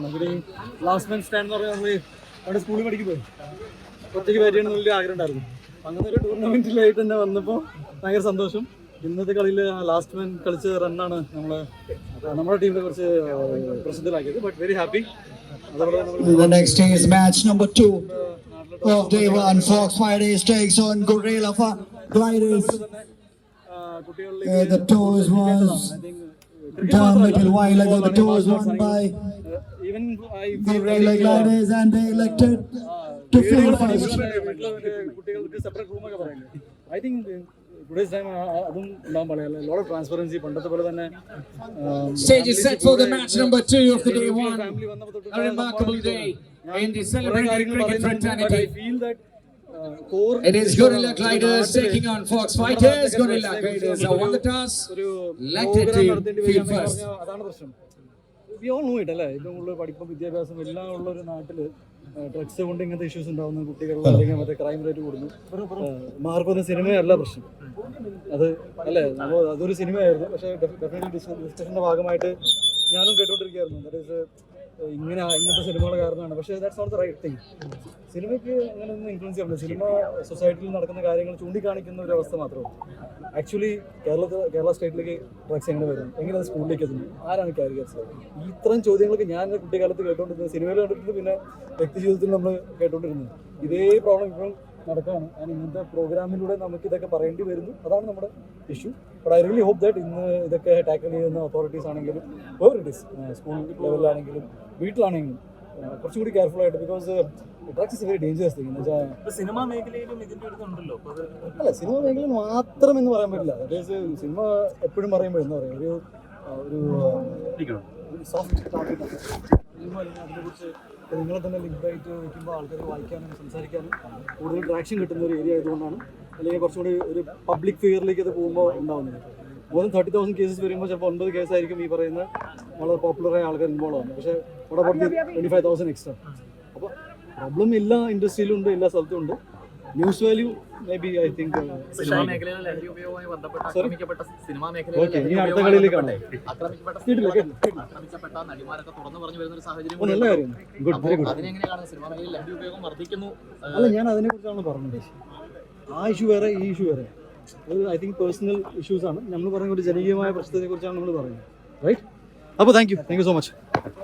പോകണം ഇവിടെ ഈ ലാസ്റ്റ് മെൻ സ്റ്റാൻഡ് എന്ന് പറഞ്ഞാൽ നമ്മൾ അവിടെ സ്കൂളിൽ പഠിക്കുമ്പോൾ ഒറ്റയ്ക്ക് ചെയ്യണമെന്ന് വലിയ ആഗ്രഹം ഉണ്ടായിരുന്നു അങ്ങനെ ഒരു ടൂർണമെന്റിലായിട്ട് തന്നെ വന്നപ്പോൾ ഭയങ്കര സന്തോഷം. ഇന്നത്തെ കളിയിൽ ലാസ്റ്റ് മാൻ കളിച്ച റണ്ണാണ് നമ്മൾ നമ്മുടെ ടീമിനെ കുറച്ച് പ്രസിദ്ധരാക്കിയത്. ബട്ട് വെരി ഹാപ്പി ആ, Uh, കുട്ടികളിലേക്ക് even I feel Gorilla like, uh, Gliders and they elected to fill വീടുകൾ first. പണിയുമ്പോൾ വീട്ടിലെ കുട്ടികൾക്ക് സെപ്പറേറ്റ് റൂമൊക്കെ പറയുന്നത് ഐ തിങ്ക് ടുഡേസ് ടൈം അതും ഉണ്ടാകാൻ പാടില്ല ലോഡ് ഓഫ് ട്രാൻസ്പെറൻസി പണ്ടത്തെ പോലെ തന്നെ Stage is set for the match number two of the day one. Family വന്നപ്പോൾ തൊട്ട് A remarkable day in the കുറേ celebrated കാര്യങ്ങൾ cricket പറയുന്നുണ്ട് but I fraternity. feel that uh, core It is Gorilla Gliders taking on Fox Fighters. Gorilla Gliders have won the toss. ഒരു Elected program to നടത്തേണ്ടി field വരിക എന്ന് first. We all know it അല്ലേ? ഏറ്റവും കൂടുതൽ പഠിപ്പും വിദ്യാഭ്യാസം എല്ലാം ഉള്ള ഒരു നാട്ടിൽ ഡ്രഗ്സ് കൊണ്ട് ഇങ്ങനത്തെ ഇഷ്യൂസ് ഉണ്ടാവുന്നു കുട്ടികളിൽ അല്ലെങ്കിൽ മറ്റേ ക്രൈം റേറ്റ് കൂടുന്നു. മാർക്കൊന്നും സിനിമയല്ല പ്രശ്നം. അത് അല്ലേ? അതൊരു സിനിമയായിരുന്നു. പക്ഷേ ഡെഫിനറ്റ്ലി ഡിസ്കഷന്റെ ഭാഗമായിട്ട് ഞാനും കേട്ടുകൊണ്ടിരിക്കുകയായിരുന്നു. ദാറ്റ് ഈസ് ഇങ്ങനെ ഇങ്ങനത്തെ സിനിമകൾ കാരണമാണ്. പക്ഷേ that's not the right thing സിനിമയ്ക്ക് അങ്ങനെ ഒന്നും ഇൻഫ്ലുവൻസ് ചെയ്യാൻ പറ്റില്ല. സിനിമ സൊസൈറ്റിയിൽ നടക്കുന്ന കാര്യങ്ങൾ ചൂണ്ടിക്കാണിക്കുന്ന ഒരു അവസ്ഥ മാത്രമേ ആക്ച്വലി കേരളത്തിൽ കേരള സ്റ്റേറ്റിലേക്ക് ഡ്രഗ്സ് എങ്ങനെ വരും? എങ്ങനെ അത് സ്കൂളിലേക്ക് എത്തുന്നു? ആരാണ് കാരിയേഴ്സ് ഈ ഇത്തരം ചോദ്യങ്ങൾക്ക് ഞാൻ കുട്ടിക്കാലത്ത് കേട്ടുകൊണ്ടിരുന്നത് സിനിമയിൽ കണ്ടിട്ടുണ്ട് പിന്നെ വ്യക്തി ജീവിതത്തിൽ നമ്മൾ കേട്ടുകൊണ്ടിരുന്നത് ഇതേ പ്രോബ്ലം ഇപ്പോഴും നടക്കുകയാണ് ആൻഡ് ഇന്നത്തെ പ്രോഗ്രാമിലൂടെ നമുക്ക് ഇതൊക്കെ പറയേണ്ടി വരുന്നു. അതാണ് നമ്മുടെ issue but I really hope that ഇന്ന് ഇതൊക്കെ ടാക്കിൾ ചെയ്യുന്ന അതോറിറ്റീസ് ആണെങ്കിലും വേർ ഇറ്റ് ഇസ് സ്കൂൾ ലെവലിലാണെങ്കിലും വീട്ടിലാണെങ്കിലും കുറച്ചുകൂടി കെയർഫുൾ ആയിട്ട് because drugs is very dangerous thing എന്ന് വെച്ചാൽ സിനിമ മേഖലയിലും അല്ല സിനിമ മേഖലയിൽ മാത്രം എന്ന് പറയാൻ പറ്റില്ല. അതായത് സിനിമ എപ്പോഴും പറയുമ്പോൾ എന്താ പറയുക ഒരു ഒരു സോഫ്റ്റ് ടോപ്പിക്കാണ് സിനിമ അല്ലെങ്കിൽ അതിനെക്കുറിച്ച് നിങ്ങളെ തന്നെ ലിങ്ക് ആയിട്ട് വയ്ക്കുമ്പോൾ ആൾക്കാർ വായിക്കാനും സംസാരിക്കാനും കൂടുതൽ ട്രാക്ഷൻ കിട്ടുന്ന ഒരു ഏരിയ ആയതുകൊണ്ടാണ്. അല്ലെങ്കിൽ കുറച്ചുകൂടി ഒരു പബ്ലിക് ഫിയറിലേക്ക് അത് പോകുമ്പോൾ ഉണ്ടാവുന്നത്. More than thirty thousand cases വരുമ്പോൾ ചിലപ്പോൾ ഒൻപത് കേസായിരിക്കും ഈ പറയുന്ന വളരെ പോപ്പുലറായ ആൾക്കാർ ഇൻവോൾവ് ആവുന്നത്. പക്ഷേ ഇവിടെ പുറത്ത് ട്വന്റി ഫൈവ് തൗസൻഡ് എക്സ്ട്രാ അപ്പോൾ പ്രോബ്ലം എല്ലാ ഇൻഡസ്ട്രിയിലും ഉണ്ട് എല്ലാ സ്ഥലത്തും ഉണ്ട്. News value maybe I think അല്ല ഞാൻ അതിനെ കുറിച്ചാണ് പറഞ്ഞത്. ആ ഇഷ്യൂ വേറെ ഈ ഇഷ്യൂ വേറെ. അത് ഐ തിങ്ക് പേഴ്സണൽ ഇഷ്യൂസ് ആണ്. നമ്മൾ പറയുന്ന ഒരു ജനകീയമായ പ്രശ്നത്തെ കുറിച്ചാണ് നമ്മൾ പറയുന്നത്. റൈറ്റ് അപ്പോൾ thank you thank you so much